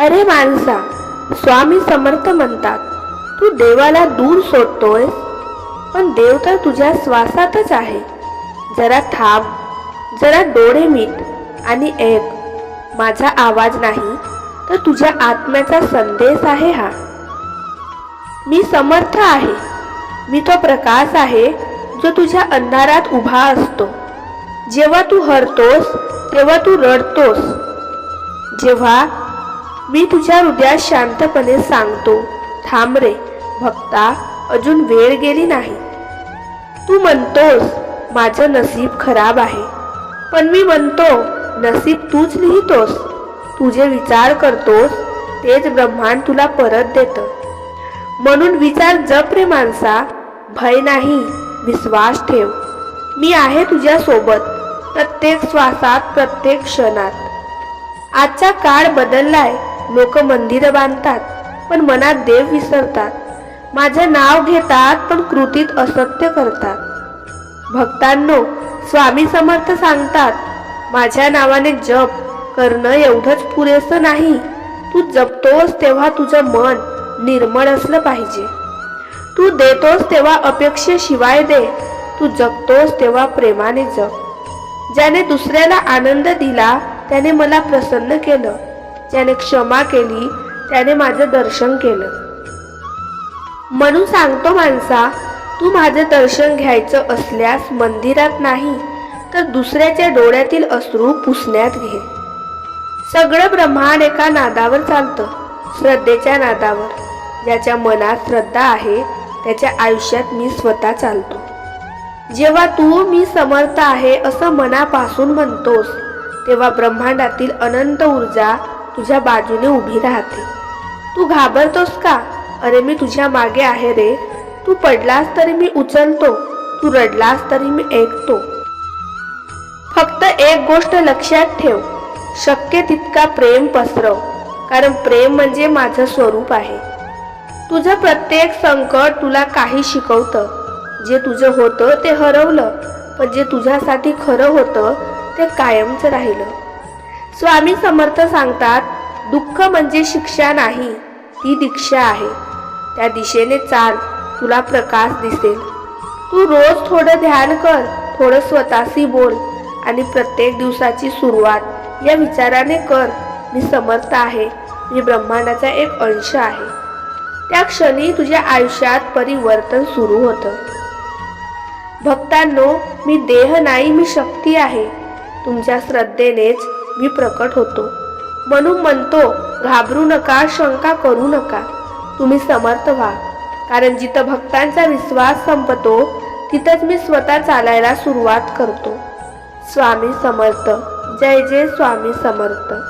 अरे माणसा स्वामी समर्थ म्हणतात तू देवाला दूर सोडतोय पण देव तर तुझ्या श्वासातच आहे. जरा थांब जरा डोळे मीट आणि ऐक. माझा आवाज नाही तर तुझ्या आत्म्याचा संदेश आहे हा. मी समर्थ आहे. मी तो प्रकाश आहे जो तुझ्या अंधारात उभा असतो. जेव्हा तू हरतोस तेव्हा तू रडतोस. जेव्हा मी तुझ्या हृदयात शांतपणे सांगतो थांब रे भक्ता अजून वेळ गेली नाही. तू म्हणतोस माझं नसीब खराब आहे. पण मी म्हणतो नसीब तूच लिहितोस. तुझे विचार करतोस तेच ब्रह्मांड तुला परत देतं. म्हणून विचार जप रे माणसा भय नाही विश्वास ठेव. मी आहे तुझ्यासोबत प्रत्येक श्वासात प्रत्येक क्षणात. आजचा काळ बदललाय लोक मंदिरं बांधतात पण मनात देव विसरतात. माझं नाव घेतात पण कृतीत असत्य करतात. भक्तांनो स्वामी समर्थ सांगतात माझ्या नावाने जप करणं एवढंच पुरेसं नाही. तू जपतोस तेव्हा तुझं मन निर्मळ असलं पाहिजे. तू देतोस तेव्हा अपेक्षेशिवाय दे. तू जगतोस तेव्हा प्रेमाने जग ज्याने दुसऱ्याला आनंद दिला त्याने मला प्रसन्न केलं. ज्याने क्षमा केली त्याने माझं दर्शन केलं. म्हणून सांगतो माणसा तू माझं दर्शन घ्यायचं असल्यास मंदिरात नाही तर दुसऱ्याच्या डोळ्यातील अश्रू पुसण्यात घे. सगळं ब्रह्मांड एका नादावर चालतं श्रद्धेच्या नादावर. ज्याच्या मनात श्रद्धा आहे त्याच्या आयुष्यात मी स्वतः चालतो. जेव्हा तू मी समर्थ आहे असं मनापासून म्हणतोस तेव्हा ब्रह्मांडातील अनंत ऊर्जा तुझ्या बाजूने उभी राहते. तू घाबरतोस का? अरे मी तुझ्या मागे आहे रे. तू पडलास तरी मी उचलतो. तू रडलास तरी मी ऐकतो. फक्त एक गोष्ट लक्षात ठेव. शक्य तितका प्रेम पसरव कारण प्रेम म्हणजे माझं स्वरूप आहे. तुझं प्रत्येक संकट तुला काही शिकवतं. जे तुझं होतं ते हरवलं पण जे तुझ्यासाठी खरं होतं ते कायमचं राहिलं. स्वामी समर्थ सांगतात दुःख म्हणजे शिक्षा नाही ती दीक्षा आहे. त्या दिशेने चाल तुला प्रकाश दिसेल. तू रोज थोडं ध्यान कर थोडं स्वतःशी बोल आणि प्रत्येक दिवसाची सुरुवात या विचाराने कर. मी समर्थ आहे मी ब्रह्मांडाचा एक अंश आहे. त्या क्षणी तुझ्या आयुष्यात परिवर्तन सुरू होतं. भक्तांनो मी देह नाही मी शक्ती आहे. तुमच्या श्रद्धेनेच मी प्रकट होतो. म्हणून म्हणतो घाबरू नका शंका करू नका. तुम्ही समर्थ व्हा. कारण जिथं भक्तांचा विश्वास संपतो तिथंच मी स्वतः चालायला सुरुवात करतो. स्वामी समर्थ. जय जय स्वामी समर्थ.